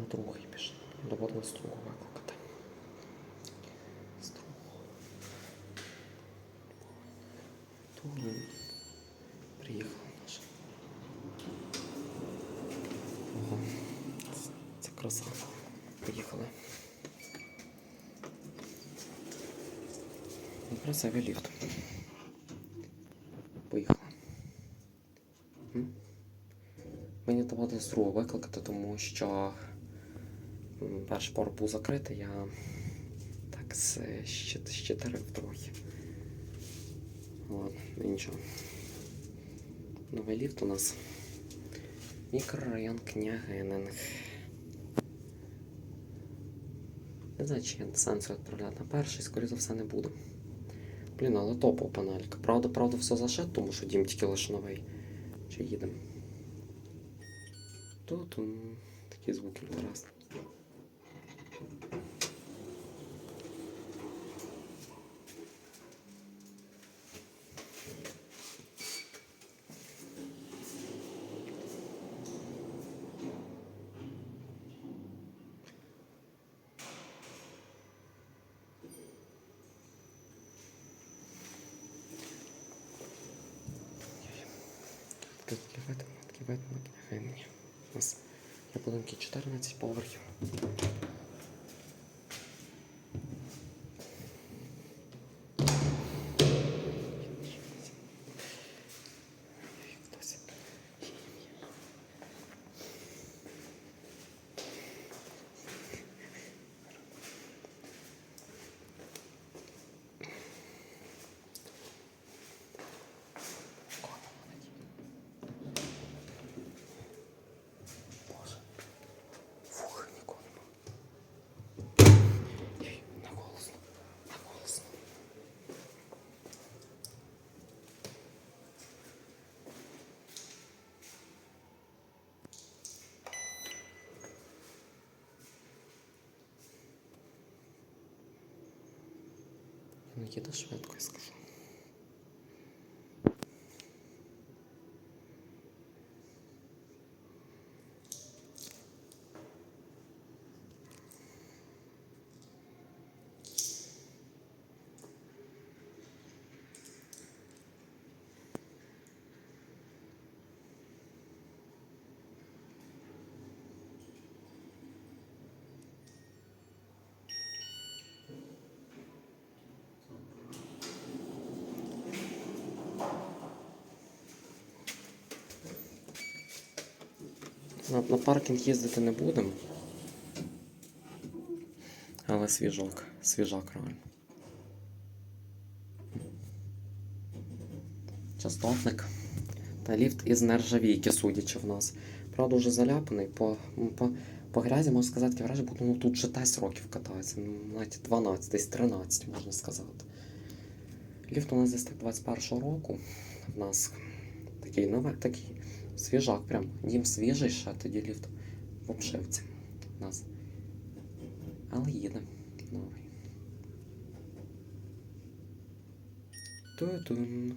на другий пішли. Доводили стругу викликати. Стругу. Тут приїхала наша. Ого. Це- краса. Поїхали. Красивий ліфт. Поїхали. М? Мені доводилось стру викликати, тому що перший пор був закритий, я так щитарив трохи. Ладно, ну нічого. Новий ліфт у нас. Мікрорайон Княгининг. Не знаю, чи я сенсу відправляти на перший, скоріше за все, не буду. Блін, але топова панелька. Правда, правда, все зашит, тому що дім тільки лише новий. Чи їдемо? Тут такі звуки раз. Такий вид, такий хай мені. У нас є будинки 14 поверхів. Ну, їду швидко, скажу. На, на паркінг їздити не будемо. Але свіжок, свіжак реально. Частотник. Та ліфт із нержавійки, судячи в нас. Правда, вже заляпаний. По, по, по грязі можна сказати, враження, бо ну, тут вже 10 років катається. Ну, навіть 12, десь 13, можна сказати. Ліфт у нас десь так 21 року. В нас такий новий, такий свіжак, прям дім свіжий ще, тоді ліфт в обшивці у нас. Але їде новий. Ту-тун.